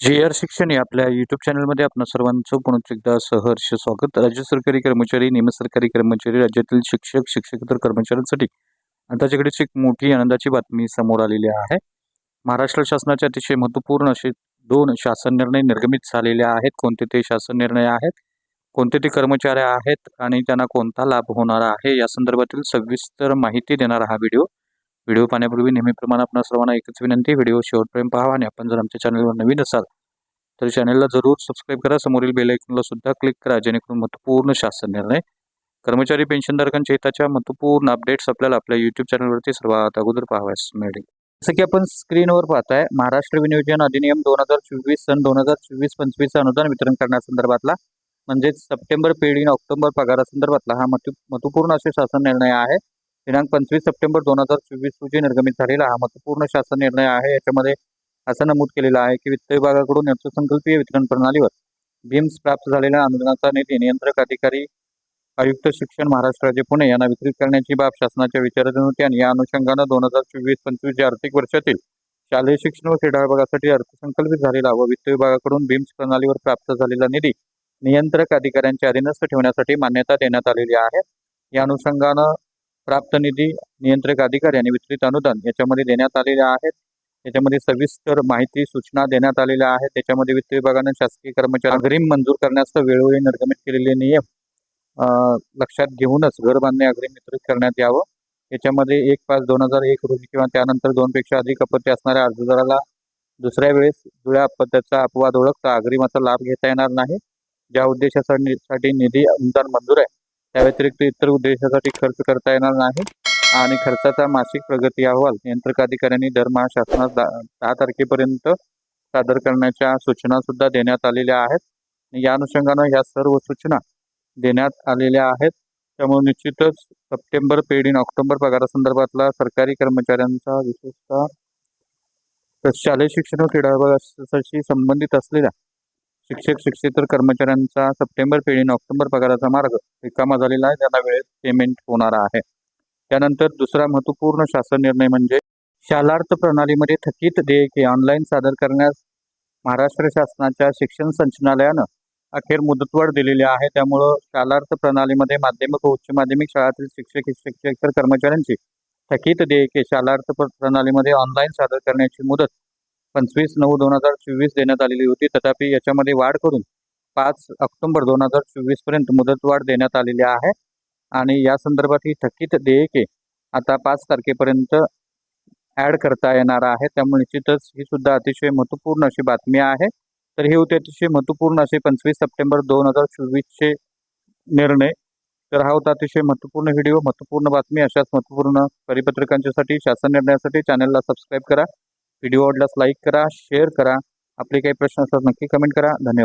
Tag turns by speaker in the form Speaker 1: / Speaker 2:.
Speaker 1: जे आर शिक्षण या आपल्या यूट्यूब चॅनलमध्ये आपण सर्वांचं पुन्हा एकदा सहर्ष स्वागत. राज्य सरकारी कर्मचारी निमसरकारी कर्मचारी राज्यातील शिक्षक शिक्षकेतर कर्मचाऱ्यांसाठी आताच्याकडेच एक मोठी आनंदाची बातमी समोर आलेली आहे. महाराष्ट्र शासनाचे अतिशय महत्त्वपूर्ण असे दोन शासन निर्णय निर्गमित झालेले आहेत. कोणते ते शासन निर्णय आहेत? कोणते ते कर्मचारी आहेत? आणि त्यांना कोणता लाभ होणार आहे? या संदर्भातील सविस्तर माहिती देणारा हा व्हिडिओ. व्हिडिओ पाहण्यापूर्वी नेहमीप्रमाणे आपण सर्वांना एकच विनंती व्हिडिओ शेवटपर्यंत पाहावा आणि आपण जर आमच्या चॅनलवर नवीन असाल तर चॅनलला जरूर सबस्क्राईब करा. समोरील बेलायकनला सुद्धा क्लिक करा जेणेकरून महत्त्वपूर्ण शासन निर्णय कर्मचारी पेन्शनधारकांच्या हिताच्या महत्त्वपूर्ण अपडेट्स आपल्याला आपल्या यूट्यूब चॅनलवरती सर्वात अगोदर पाहावयास मिळेल. जसं की आपण स्क्रीनवर पाहताय महाराष्ट्र विनियोजन अधिनियम दोन हजार चोवीस सन दोन हजार चोवीस पंचवीसचं अनुदान वितरण करण्यासंदर्भातला म्हणजेच सप्टेंबर पेढी ऑक्टोबर पगारासंदर्भातला हा महत्त्व असे शासन निर्णय आहे. दिनांक पंचवीस सप्टेंबर दोन हजार चोवीस रोजी निर्गमित झालेला हा महत्त्वपूर्ण शासन निर्णय आहे. याच्यामध्ये असं नमूद केलेलं आहे की वित्त विभागाकडून अर्थसंकल्पीय वितरण प्रणालीवर बीम्स प्राप्त झालेल्या अनुदानाचा निधी नियंत्रक अधिकारी आयुक्त शिक्षण महाराष्ट्र राज्य पुणे यांना वितरित करण्याची बाब शासनाच्या विचाराधीन होती आणि या अनुषंगानं दोन हजार चोवीस पंचवीस या आर्थिक वर्षातील शालेय शिक्षण व क्रीडा विभागासाठी अर्थसंकल्पित झालेला व वित्त विभागाकडून बीम्स प्रणालीवर प्राप्त झालेला निधी नियंत्रक अधिकाऱ्यांच्या अधीनस्थ ठेवण्यासाठी मान्यता देण्यात आलेली आहे. या अनुषंगानं प्राप्त निधी नियंत्रक अधिकारी आणि वितरित अनुदान याच्यामध्ये देण्यात आलेल्या आहेत. याच्यामध्ये सविस्तर माहिती सूचना देण्यात आलेल्या आहेत. त्याच्यामध्ये वित्त विभागाने शासकीय कर्मचारी अग्रिम मंजूर करण्यास वेळोवेळी निर्गमित केलेले नियम लक्षात घेऊनच घर बांधणे अग्रिम वितरित करण्यात यावं. याच्यामध्ये एक पाच दोन हजार एक रोजी किंवा त्यानंतर दोनपेक्षा अधिक अपत्य असणाऱ्या अर्जदाराला दुसऱ्या वेळेस जुळ्या अपत्याचा अपवाद ओळखता अग्रिमाचा लाभ घेता येणार नाही. ज्या उद्देशासाठी साठी निधी अनुदान मंजूर आहे त्या व्यतिरिक्त इतर उद्देशासाठी खर्च करता येणार नाही आणि खर्चाचा मासिक प्रगती अहवाल नियंत्रक अधिकाऱ्यांनी दरमहा शासनास दहा तारखेपर्यंत सादर करण्याच्या सूचना सुद्धा देण्यात आलेल्या आहेत. या अनुषंगानं ह्या सर्व सूचना देण्यात आलेल्या आहेत. त्यामुळे निश्चितच सप्टेंबर पेड इन ऑक्टोबर पगारासंदर्भातला सरकारी कर्मचाऱ्यांचा विशेषतः शालेय शिक्षण व क्रीडा विभागाशी संबंधित असलेल्या शिक्षक शिक्षेतर कर्मचाऱ्यांचा सप्टेंबर पेड ऑक्टोबर पगाराचा मार्ग रिकामा झालेला आहे. त्यांना वेळेत पेमेंट होणार आहे. त्यानंतर दुसरा महत्त्वपूर्ण शासन निर्णय म्हणजे शालार्थ प्रणालीमध्ये थकीत देयके ऑनलाईन सादर करण्यास महाराष्ट्र शासनाच्या शिक्षण संचालनालयानं अखेर मुदतवाढ दिलेली आहे. त्यामुळं शालार्थ प्रणालीमध्ये माध्यमिक व उच्च माध्यमिक शाळातील शिक्षक शिक्षकेतर कर्मचाऱ्यांची थकीत देयके शालार्थ प्रणालीमध्ये ऑनलाईन सादर करण्याची मुदत पंचवीस नऊ दोन हजार चोवीस देण्यात आलेली होती. तथापि याच्यामध्ये वाढ करून पाच ऑक्टोंबर दोन हजार चोवीसपर्यंत मुदतवाढ देण्यात आलेली आहे. आणि या संदर्भात ही थकीत देयके आता पाच तारखेपर्यंत ॲड करता येणार आहे. त्यामुळे निश्चितच ही सुद्धा अतिशय महत्त्वपूर्ण अशी बातमी आहे. तर हे होते अतिशय महत्त्वपूर्ण असे पंचवीस सप्टेंबर दोन हजार चोवीसचे निर्णय. तर हा होता अतिशय महत्त्वपूर्ण व्हिडिओ महत्त्वपूर्ण बातमी. अशाच महत्त्वपूर्ण परिपत्रकांच्यासाठी शासन निर्णयासाठी चॅनलला सबस्क्राईब करा. व्हिडिओ आवडल्यास लाईक करा शेअर करा. आपले काही प्रश्न असतात नक्की कमेंट करा. धन्यवाद.